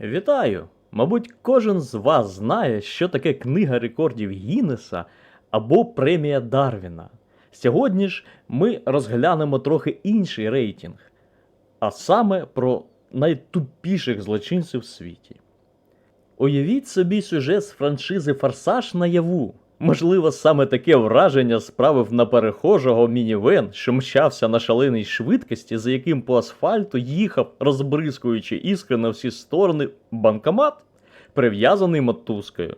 Вітаю! Мабуть, кожен з вас знає, що таке книга рекордів Гіннеса або премія Дарвіна. Сьогодні ж ми розглянемо трохи інший рейтинг, а саме про найтупіших злочинців в світі. Уявіть собі сюжет з франшизи Форсаж наяву. Можливо, саме таке враження справив на перехожого мінівен, що мчався на шаленій швидкості, за яким по асфальту їхав, розбризкуючи іскри на всі сторони, банкомат, прив'язаний мотузкою.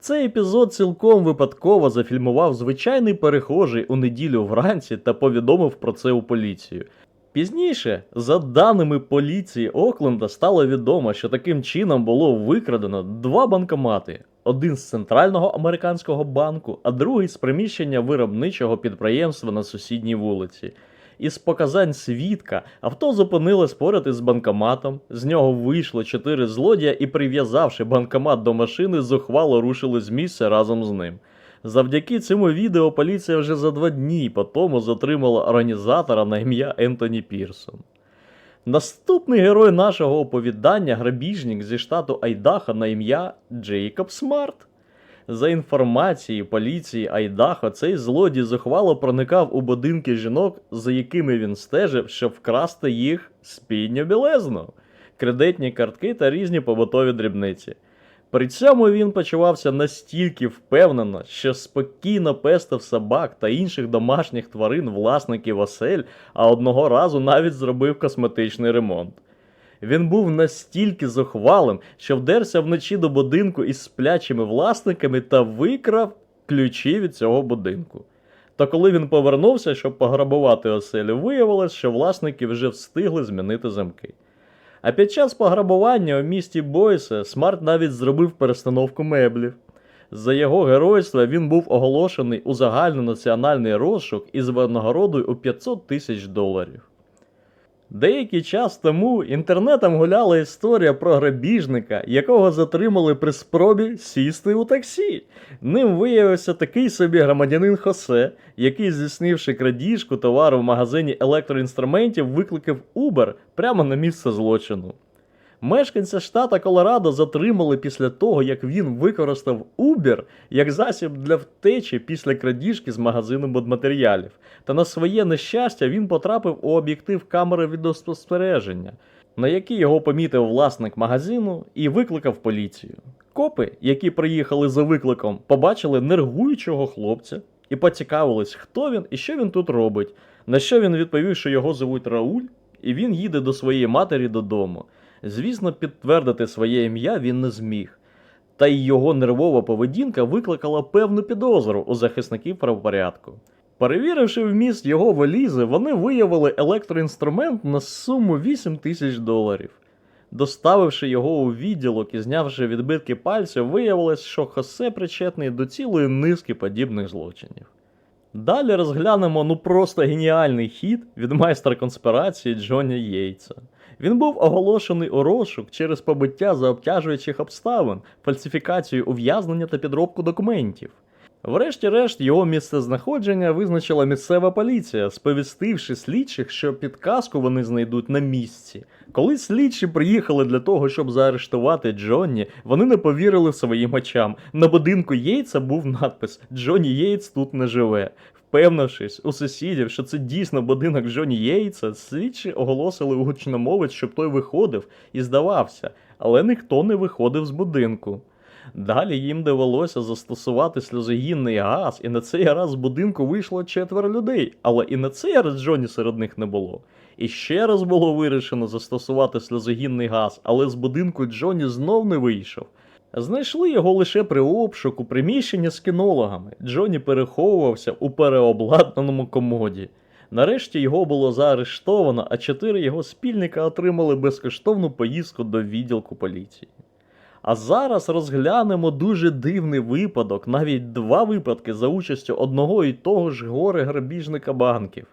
Цей епізод цілком випадково зафільмував звичайний перехожий у неділю вранці та повідомив про це у поліцію. Пізніше, за даними поліції Окленда, стало відомо, що таким чином було викрадено два банкомати: один з центрального американського банку, а другий з приміщення виробничого підприємства на сусідній вулиці. Із показань свідка авто зупинилось поряд із банкоматом. З нього вийшло чотири злодія і, прив'язавши банкомат до машини, зухвало рушили з місця разом з ним. Завдяки цьому відео поліція вже за два дні по тому затримала організатора на ім'я Ентоні Пірсон. Наступний герой нашого оповідання грабіжник зі штату Айдаха на ім'я Джейкоб Смарт. За інформацією поліції Айдахо, цей злодій зухвало проникав у будинки жінок, за якими він стежив, щоб вкрасти їх спідню білизну, кредитні картки та різні побутові дрібниці. При цьому він почувався настільки впевнено, що спокійно пестив собак та інших домашніх тварин власників осель, а одного разу навіть зробив косметичний ремонт. Він був настільки зухвалим, що вдерся вночі до будинку із сплячими власниками та викрав ключі від цього будинку. Та коли він повернувся, щоб пограбувати оселю, виявилось, що власники вже встигли змінити замки. А під час пограбування у місті Бойсе Смарт навіть зробив перестановку меблів. За його геройство він був оголошений у загальнонаціональний розшук із винагородою у 500 тисяч доларів. Деякий час тому інтернетом гуляла історія про грабіжника, якого затримали при спробі сісти у таксі. Ним виявився такий собі громадянин Хосе, який, здійснивши крадіжку товару в магазині електроінструментів, викликав Uber прямо на місце злочину. Мешканця штата Колорадо затримали після того, як він використав Uber як засіб для втечі після крадіжки з магазину будматеріалів. Та на своє нещастя він потрапив у об'єктив камери відеоспостереження, на який його помітив власник магазину і викликав поліцію. Копи, які приїхали за викликом, побачили нервуючого хлопця і поцікавились, хто він і що він тут робить. На що він відповів, що його звуть Рауль, і він їде до своєї матері додому. Звісно, підтвердити своє ім'я він не зміг. Та й його нервова поведінка викликала певну підозру у захисників правопорядку. Перевіривши вміст його валізи, вони виявили електроінструмент на суму 8 тисяч доларів. Доставивши його у відділок і знявши відбитки пальців, виявилось, що Хосе причетний до цілої низки подібних злочинів. Далі розглянемо ну просто геніальний хід від майстра конспірації Джоні Єйтса. Він був оголошений у розшук через побиття за обтяжуючих обставин, фальсифікацію ув'язнення та підробку документів. Врешті-решт, його місцезнаходження визначила місцева поліція, сповістивши слідчих, що підказку вони знайдуть на місці. Коли слідчі приїхали для того, щоб заарештувати Джонні, вони не повірили своїм очам. На будинку Єйтса був надпис Джонні Єйтс тут не живе. Впевнившись у сусідів, що це дійсно будинок Джоні Єйтса, слідчі оголосили гучномовець, щоб той виходив і здавався, але ніхто не виходив з будинку. Далі їм довелося застосувати сльозогінний газ, і на цей раз з будинку вийшло четверо людей, але і на цей раз Джоні серед них не було. І ще раз було вирішено застосувати сльозогінний газ, але з будинку Джоні знов не вийшов. Знайшли його лише при обшуку приміщення з кінологами. Джоні переховувався у переобладнаному комоді. Нарешті його було заарештовано, а чотири його спільника отримали безкоштовну поїздку до відділку поліції. А зараз розглянемо дуже дивний випадок, навіть два випадки за участю одного і того ж горе грабіжника банків.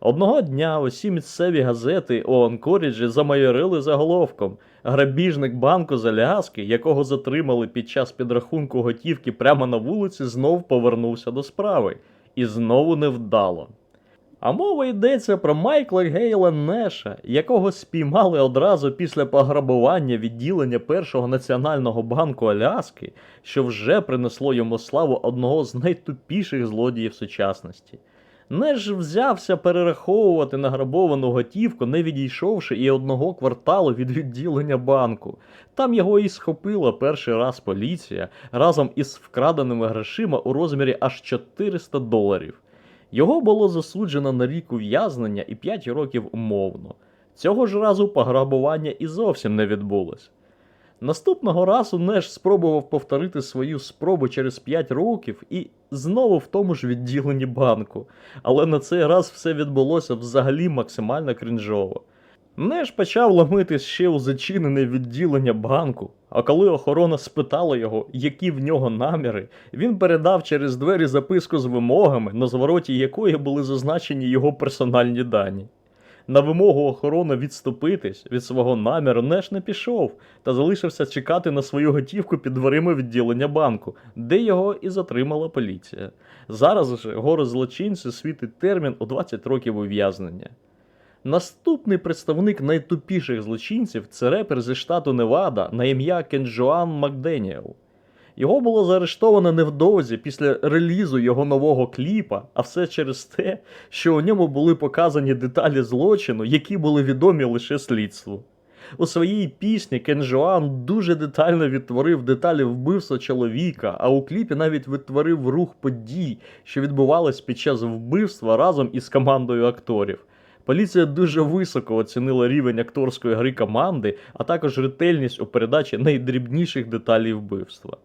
Одного дня усі місцеві газети у Анкоріджі замайорили заголовком Грабіжник банку з Аляски, якого затримали під час підрахунку готівки прямо на вулиці, знов повернувся до справи. І знову невдало. А мова йдеться про Майкла Гейла Неша, якого спіймали одразу після пограбування відділення Першого національного банку Аляски, що вже принесло йому славу одного з найтупіших злодіїв сучасності. Неш взявся перераховувати награбовану готівку, не відійшовши і одного кварталу від відділення банку. Там його і схопила перший раз поліція разом із вкраденими грошима у розмірі аж 400 доларів. Його було засуджено на рік ув'язнення і 5 років умовно. Цього ж разу пограбування і зовсім не відбулось. Наступного разу Неш спробував повторити свою спробу через 5 років і знову в тому ж відділенні банку. Але на цей раз все відбулося взагалі максимально крінжово. Неш почав ломитись ще у зачинене відділення банку, а коли охорона спитала його, які в нього наміри, він передав через двері записку з вимогами, на звороті якої були зазначені його персональні дані. На вимогу охорони відступитись від свого наміру Неш не пішов та залишився чекати на свою готівку під дверима відділення банку, де його і затримала поліція. Зараз же горе злочинцю світить термін у 20 років ув'язнення. Наступний представник найтупіших злочинців це репер зі штату Невада на ім'я Кенджоан Макденіел. Його було заарештовано невдовзі після релізу його нового кліпа, а все через те, що у ньому були показані деталі злочину, які були відомі лише слідству. У своїй пісні Кен дуже детально відтворив деталі вбивства чоловіка, а у кліпі навіть відтворив рух подій, що відбувались під час вбивства разом із командою акторів. Поліція дуже високо оцінила рівень акторської гри команди, а також ретельність у передачі найдрібніших деталей вбивства.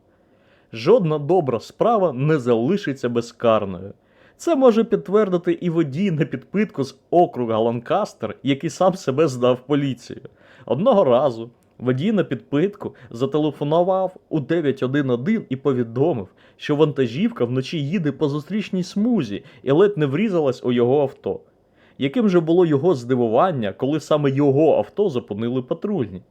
Жодна добра справа не залишиться безкарною. Це може підтвердити і водій на підпитку з округа Ланкастер, який сам себе здав поліцію. Одного разу водій на підпитку зателефонував у 911 і повідомив, що вантажівка вночі їде по зустрічній смузі і ледь не врізалась у його авто. Яким же було його здивування, коли саме його авто зупинили патрульні?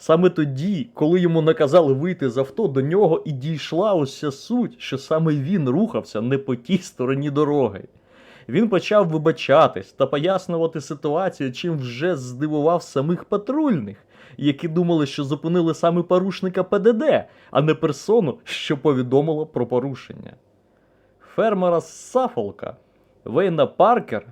Саме тоді, коли йому наказали вийти з авто, до нього і дійшла уся суть, що саме він рухався не по тій стороні дороги. Він почав вибачатись та пояснювати ситуацію, чим вже здивував самих патрульних, які думали, що зупинили саме порушника ПДД, а не персону, що повідомила про порушення. Фермера з Сафолка Вейна Паркер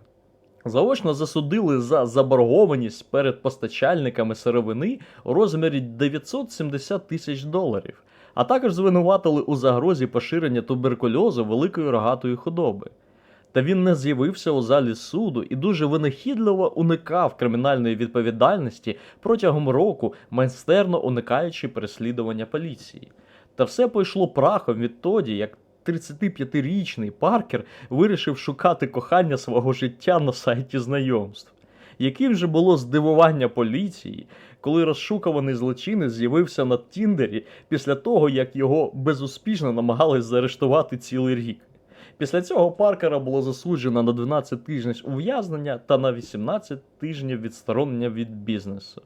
заочно засудили за заборгованість перед постачальниками сировини у розмірі 970 тисяч доларів, а також звинуватили у загрозі поширення туберкульозу великої рогатої худоби. Та він не з'явився у залі суду і дуже винахідливо уникав кримінальної відповідальності протягом року, майстерно уникаючи переслідування поліції. Та все пойшло прахом відтоді, як 35-річний Паркер вирішив шукати кохання свого життя на сайті знайомств. Яким же було здивування поліції, коли розшукуваний злочинець з'явився на Тіндері після того, як його безуспішно намагались заарештувати цілий рік. Після цього Паркера було засуджено на 12 тижнів ув'язнення та на 18 тижнів відсторонення від бізнесу.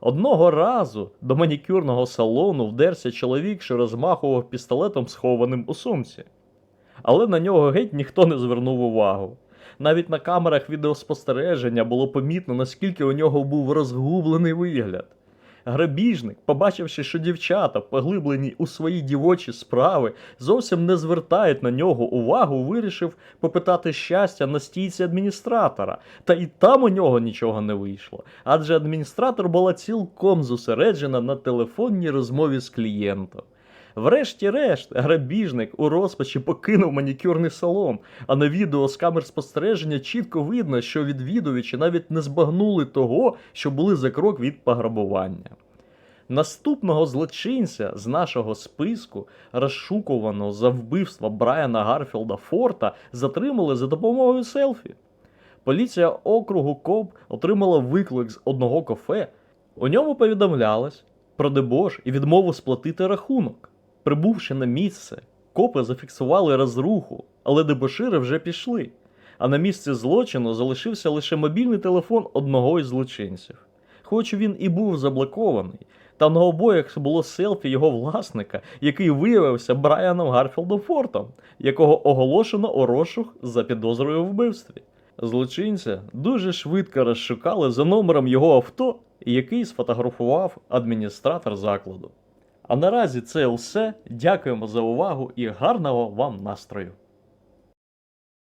Одного разу до манікюрного салону вдерся чоловік, що розмахував пістолетом, схованим у сумці. Але на нього геть ніхто не звернув увагу. Навіть на камерах відеоспостереження було помітно, наскільки у нього був розгублений вигляд. Грабіжник, побачивши, що дівчата, поглиблені у свої дівочі справи, зовсім не звертають на нього увагу, вирішив попитати щастя на стійці адміністратора. Та і там у нього нічого не вийшло, адже адміністратор була цілком зосереджена на телефонній розмові з клієнтом. Врешті-решт, грабіжник у розпачі покинув манікюрний салон, а на відео з камер спостереження чітко видно, що відвідувачі навіть не збагнули того, що були за крок від пограбування. Наступного злочинця з нашого списку, розшукуваного за вбивство Брайана Гарфілда Форта, затримали за допомогою селфі. Поліція округу Коб отримала виклик з одного кафе. У ньому повідомлялось про дебош і відмову сплатити рахунок. Прибувши на місце, копи зафіксували розруху, але дебошири вже пішли. А на місці злочину залишився лише мобільний телефон одного із злочинців. Хоч він і був заблокований, та на обоях було селфі його власника, який виявився Брайаном Гарфілдом Фортом, якого оголошено у розшук за підозрою в вбивстві. Злочинця дуже швидко розшукали за номером його авто, який сфотографував адміністратор закладу. А наразі це все. Дякуємо за увагу і гарного вам настрою!